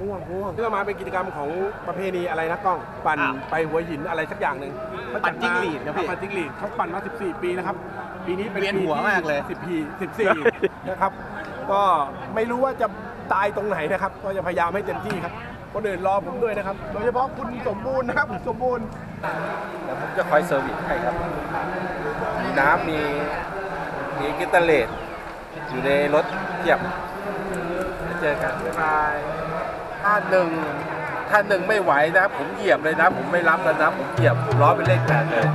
ง่วงง่วงเพื่อมาเป็นกิจกรรมของประเพณีอะไรนะกล้อง ปั่นไปหัวหินอะไรสักอย่างหนึ่งปั่นจิ้งหรีดนะพี่ปั่นจิ้งหรีดเขาปั่นมา 14 ปีนะครับ ปีนี้เป็นเวียนหัวมากเลย 10ปี14 นะครับ ก็ไม่รู้ว่าจะตายตรงไหนนะครับ ก็จะพยายามให้เต็มที่ครับคนอื่นรอผมด้วยนะครับ โดยเฉพาะคุณสมบูรณ์นะครับสมบูรณ์ เดี๋ยวผมจะคอยเซอร์วิสให้ครับ มีน้ำมีมีกิตาร์เลสอยู่ในรถเทียบแล้ว เจอกันบ๊ายบายถ้าหนึ่งถ้าหนึ่งไม่ไหวนะผมเหยียบเลยนะ ผมไม่รับแล้วนะผมเหยียบล้อเป็นเลขแปดเลย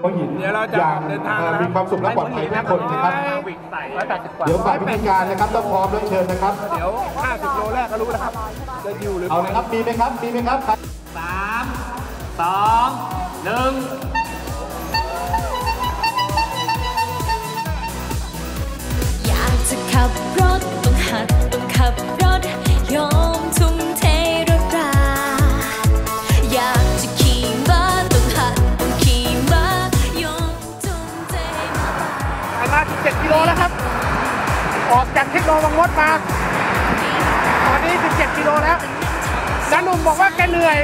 หัวหินเดี๋ยวเราจะอย่างเดินทางเอ่อนะครับมีความสุขและปลอดภัยทุกคนนะครับ เดี๋ยวฝ่ายพิธีการนะครับต้องพร้อมแล้วเชิญนะครับ เดี๋ยว50โล แรกก็รู้นะครับจะอยู่หรือเอาเลยครับมีไหมครับมีไหมครับสามสองหนึ่งอยากจะขับรถต้องหัดต้องขับรถยอมทุ่มเทรถราอยากจะขี่ม้าต้องหัดต้องขี่ม้ายอมทุ่มเทมา17กิโลแล้วครับ ออกจากเทคโนบางมดมาตอนนี้17กิ โลแล้วน้าหนุ่มบอกว่าแกเหนื่อย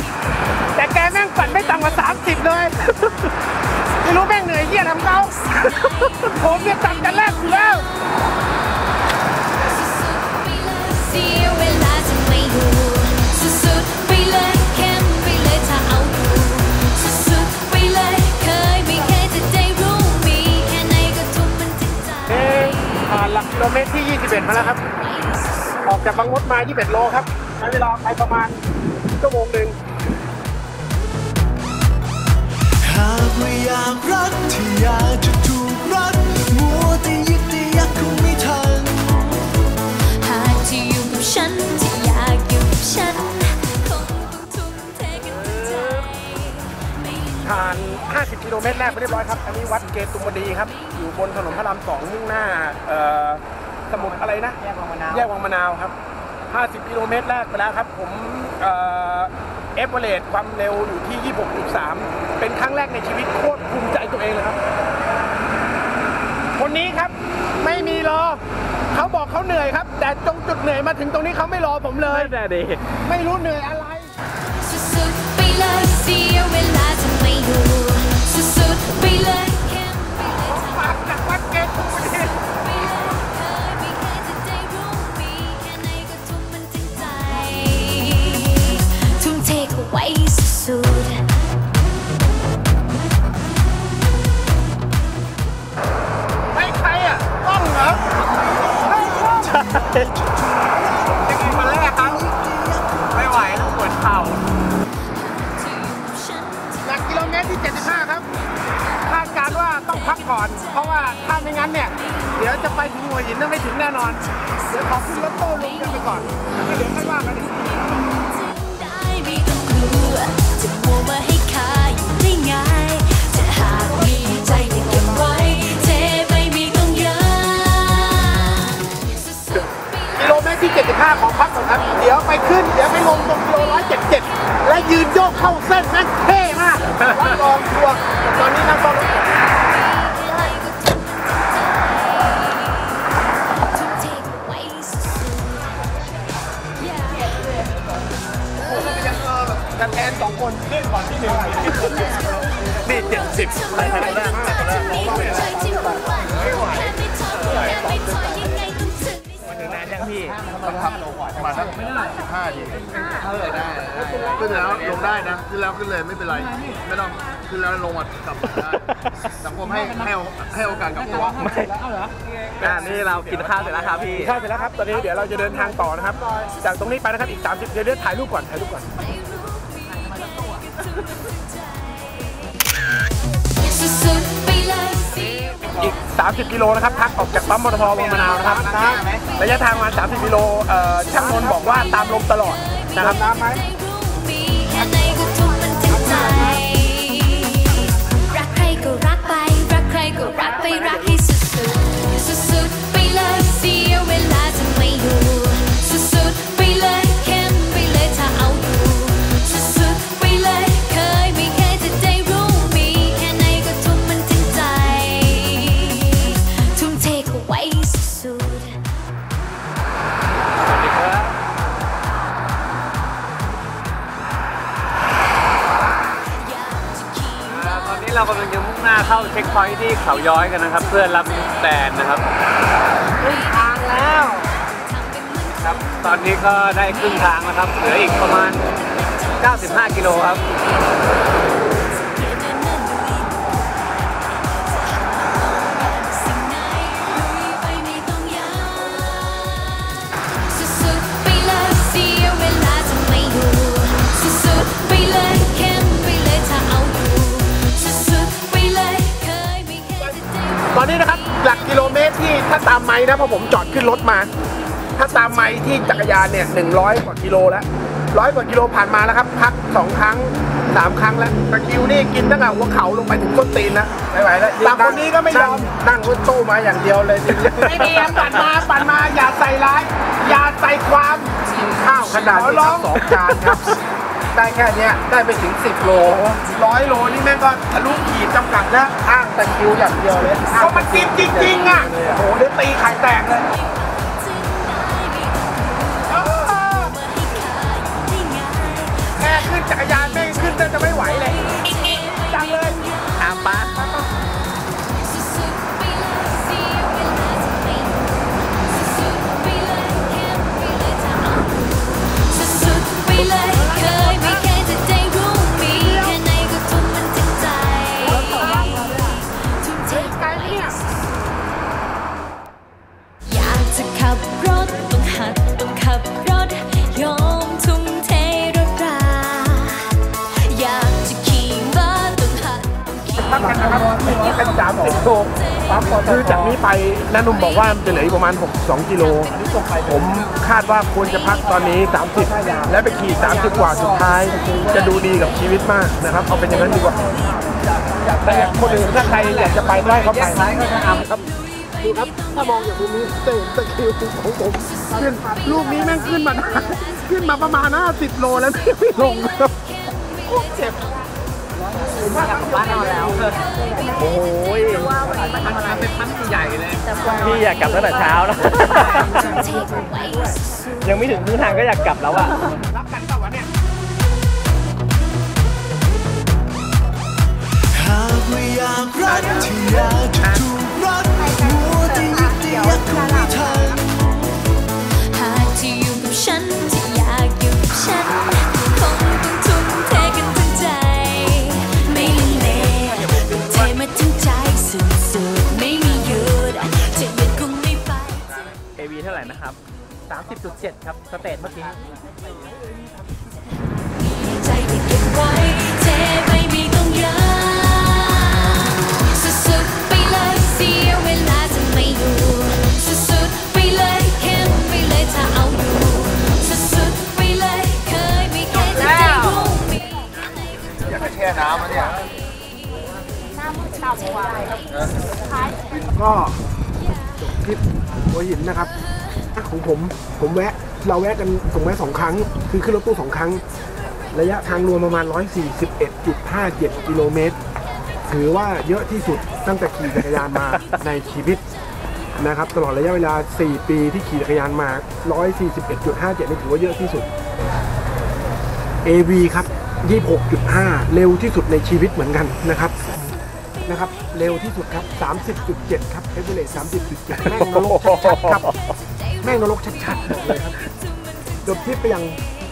แต่แกแม่งปั่นไม่ต่ำกว่า30 เลย ไม่รู้แม่งเหนื่อยเหี้ยทำเขาผมเนี่ยต่ำกันแรกอยู่แล้วเสียเวลาจะไม่อยู่สุดๆไปเลยเข้มไปเลยถ้าเอาอยู่สุดๆไปเลยเคยไม่เคยจะได้รู้มีแค่ไหนก็ทุ่มมันจิตใจเอ๊ะผ่านหลักกิโลเมตรที่ 21 มาแล้วครับ ออกจากบางมดมา 21 โลครับใช้เวลาไปประมาณชั่วโมงหนึ่งหากไม่อยากรักที่อยากจะถูกรักมัวแต่ยึดแต่ยักคงไม่ทันหากที่อยู่กับฉันที่อยากอยู่กับฉันคงต้องทุ่มเทกันทั้งใจไม่ผ่าน 50 กิโลเมตรแรกไปเรียบร้อยครับ อันนี้วัดเกตุมดีครับ อยู่บนถนนพระรามสองมุ่งหน้าเอ่อสมุทรอะไรนะ แยกวังมะนาว แยกวังมะนาวครับ 50 กิโลเมตรแรกไปแล้วครับ ผมเอ่อเอฟเวอเรสความเร็วอยู่ที่ 26.3 เป็นครั้งแรกในชีวิตโคตรภูมิใจตัวเองเลยครับ คนนี้ครับไม่มีรอเขาบอกเขาเหนื่อยครับ แต่ตรงจุดเหนื่อยมาถึงตรงนี้เขาไม่รอผมเลยแต่ดีไม่รู้เหนื่อยอะไรสุดๆไปเลยเสียเวลาจะไม่อยู่สุดๆไปเลยเข้มไปเลยถ้าฝากจากวัดเกตุ ไว้สุดๆไม่ใครอะต้องเหรอใช่ยังไงมาแรกครับ ไม่ไหวแล้วปวดเข่าหลักกิโลเมตรที่ 75 ครับ คาดการว่าต้องพักก่อน เพราะว่าถ้าไม่งั้นเนี่ย เดี๋ยวจะไปถึงหัวหินน่ะไม่ถึงแน่นอน เดี๋ยวขอขึ้นรถตู้ลงกันไปก่อนที่เหลือค่อยว่ากันอีก เจ็ดสิบๆไม่ไหวแล้วมีหัวใจที่หวั่นไหวแค่ไม่ท้อแค่ไม่ถอยยังไงต้องถึงนานยังพี่มาสักห้าทีขึ้นแล้วลงได้นะขึ้นแล้วขึ้นเลยไม่เป็นไร ไม่ต้องขึ้นแล้วลงมากลับได้สังคมให้ให้ให้โอกาสกับตัวอ่านี่เรากินข้าวเสร็จแล้วครับพี่ข้าวเสร็จแล้วครับตอนนี้เดี๋ยวเราจะเดินทางต่อนะครับ จากตรงนี้ไปนะครับอีก 30เดี๋ยวเดี๋ยวถ่ายรูปก่อนถ่ายรูปก่อน สุดๆไปเลยสิอีก 30 กิโลนะครับพักออกจากปั๊มมอเตอร์พอลงมะนาวนะครับระยะทางมา 30 กิโลเอ่อช่างนนท์บอกว่าตามลมตลอดนะครับน้ำไหมมีแค่ไหนก็ทุ่มมันทั้งใจ รักใครก็รักไป รักใครก็รักไป รักให้สุดๆสุดเช็ค พอยท์ที่เขาย้อยกันนะครับ เพื่อรับแบรนด์นะครับครึ่งทางแล้วครับ ตอนนี้ก็ได้ครึ่งทางแล้วครับ เหลืออีกประมาณ 95 กิโลครับ ถ้าตามไม้นะเพราะผมจอดขึ้นรถมา ถ้าตามไม้ที่จักรยานเนี่ยหนึ่งร้อยกว่ากิโลแล้วร้อยกว่ากิโลผ่านมาแล้วครับพักสองครั้งสามครั้งแล้วตะคริวนี่กินตั้งแต่หัวเข่าลงไปถึงต้นตีนนะไม่ไหวแล้วตามคนนี้ก็ไม่ยอมนั่งรถตู้มาอย่างเดียวเลยไม่ดีปั่นมาปั่นมาอย่าใส่ร้าย อย่าใส่ความข้าวขนาดนี้ครับสองจานครับ ได้แค่เนี้ยได้ไปถึง 10 โลร้อยโลนี่แม่งก็ทะลุขีดจำกัดแล้วอ้างแต่คิวอย่างเดียวเลยก็มันกินจริงๆอะโอ้โหเดี๋ยวตีไข่แตกเลย ต้องขี่พักกันนะครับนี่เป็นสามสิบโลคือจากนี้ไปน้าหนุ่มบอกว่ามันจะเหลืออีกประมาณ 62 กิโล ผมคาดว่าควรจะพักตอนนี้ 30 และไปขี่ 30 กว่าสุดท้าย จะดูดีกับชีวิตมากนะครับ เอาเป็นอย่างนั้นดีกว่า แต่คนอื่นถ้าใครอยากจะไปก็ให้เขาไปครับดูครับ ถ้ามองจากมุมนี้จะเห็นตะคริวของผมขึ้นลูกนี้แม่งขึ้นมา ขึ้นมาประมาณ 50 โลแล้วไม่ลงครับโคตรเจ็บ โอ้ยเป็นพันใหญ่เลยพี่อยากกลับตั้งแต่เช้าแล้ว ยังไม่ถึงครึ่งทางก็อยากกลับแล้วอะรับกันเปล่าวะเนี่ย AV เท่าไหร่นะครับ 30.7 ครับ สเตทเมื่อกี้ใจที่เก็บไว้เทไม่มีต้องยาสุดๆไปเลยเสียเวลาจะไม่อยู่สุดๆไปเลยเข้มไปเลยถ้าเอาอยู่สุดๆไปเลยเคยไม่เคยจะได้รู้มีอยากจะแช่น้ำอะเนี่ยก็จบ คลิปหัวหินนะครับของผมผมแวะ เราแวะกันผมแวะสองครั้ง คือขึ้นรถตู้สองครั้ง ระยะทางรวมประมาณ 141.57 กิโลเมตร ถือว่าเยอะที่สุดตั้งแต่ขี่จักรยานมาในชีวิตนะครับตลอดระยะเวลา 4 ปีที่ขี่จักรยานมา 141.57 นี่ถือว่าเยอะที่สุด AV ครับ 26.5 เร็วที่สุดในชีวิตเหมือนกันนะครับ นะครับ เร็วที่สุดครับ 30.7 ครับเอเวอเรส30.7 แม่งนรกชัดๆครับ แม่งนรกชัดๆบอกเลยครับจบทริปไปอย่าง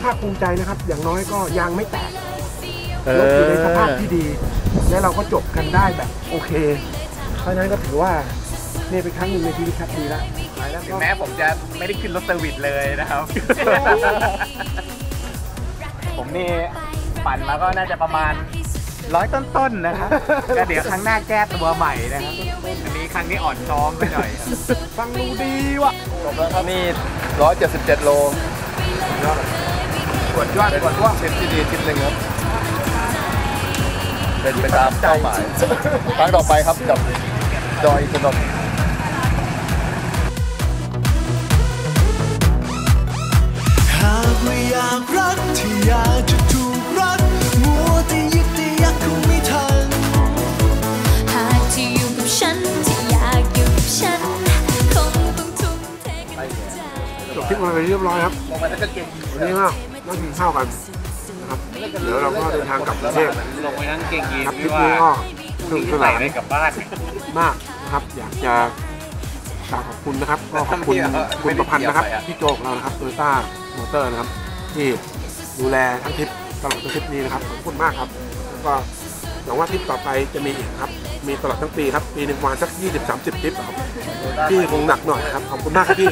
ภาคภูมิใจนะครับ อย่างน้อยก็ยางไม่แตกรถอยู่ในสภาพที่ดี และเราก็จบกันได้แบบโอเค เพราะฉะนั้นก็ถือว่านี่เป็นครั้งหนึ่งในชีวิตครับดีแล้วไปแล้วถึก็งแม้ผมจะไม่ได้ขึ้นรถเซอร์วิสเลยนะครับ ผมนี่ปั่นมาก็น่าจะประมาณ ร้อยต้นๆนะครับก็เดี๋ยวครั้งหน้าแก้ตัวใหม่นะครับ อันนี้ครั้งนี้อ่อนซ้อมไปหน่อยครับฟังดูดีว่ะจบแล้วครับนี่ร้อยเจ็ดสิบเจ็ดโลกดยอดกดว่าทริปที่ดีทริปหนึ่งครับ เป็นไปตามเป้าหมาย ครั้งต่อไปครับกับดอยสนมหากว่าอยากรักที่อยากจะถูกรักมัวแต่ยึด แต่ยักคงไม่ทันหากที่อยู่กับฉันที่อยากอยู่กับฉันคงต้องทุ่มเทกันทั้งใจจบทริปมาไปเรียบร้อยครับวันนี้ก็นั่งกินข้าวกันนะครับเดี๋ยวเราก็เดินทางกลับกรุงเทพลงไปนั่งเก่งยีนครับทริที่ปว่านี้ก็สนุกสนานกลับบ้านมากนะครับ อยากจะกราบขอบคุณนะครับ ก็ขอบคุณคุณประพันธ์นะครับพี่โจของเรานะครับโตโยต้ามอเตอร์นะครับ ที่ดูแลทั้งทริปตลอดทั้งทริปนี้นะครับขอบคุณมากครับแล้ว ก็หวังว่าทริปต่อไปจะมีอีกครับ มีตลอดทั้งปีครับ ปีหนึ่งวันสัก 20-30ทริปครับพี่คงหนักหน่อยครับ ขอบคุณมากครับพี่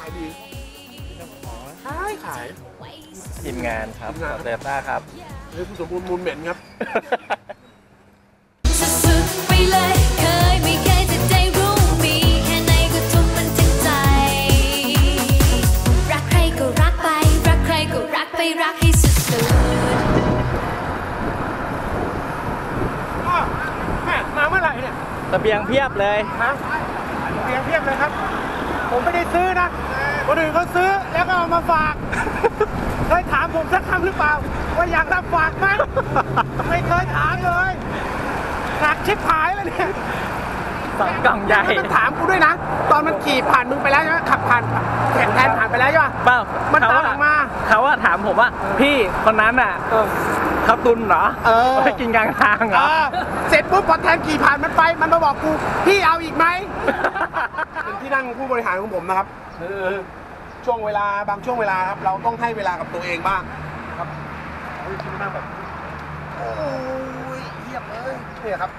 ขายดีขายขายทีมงานครับเดลต้าครับเฮ้ยผู้สมบูรณ์มูลเหม็นครับ สักคำหรือเปล่า ว่าอยากรับฝากไหมไม่เคยถามเลยหนักชิบหายเลยเนี่ยสองกล่องใหญ่แล้วมันถามกูด้วยนะ ตอนมันขี่ผ่านมึงไปแล้วใช่ไหมขับผ่านแข่งแทนผ่านไปแล้วใช่ปะเปล่ามันเขาตามอะมา เขาว่าถามผมว่า พี่คนนั้นอะเขาตุนเหรอเออไปกินกลางทางเหรเอออเสร็จปุ๊บพอแทนขี่ผ่านมันไป มันมาบอกกู พี่เอาอีกไหมเป็นที่นั่งผู้บริหารของผมนะครับคือ ช่วงเวลาบางช่วงเวลาครับเราต้องให้เวลากับตัวเองบ้างครับโอ้ยคุณนั่งแบบโอ้ยเยียมเลยเนี่ยครับ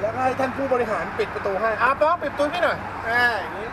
แล้วก็ให้ท่านผู้บริหารปิดประตูให้อะป๊อกปิดประตูพี่หน่อยอ่าอย่างนี้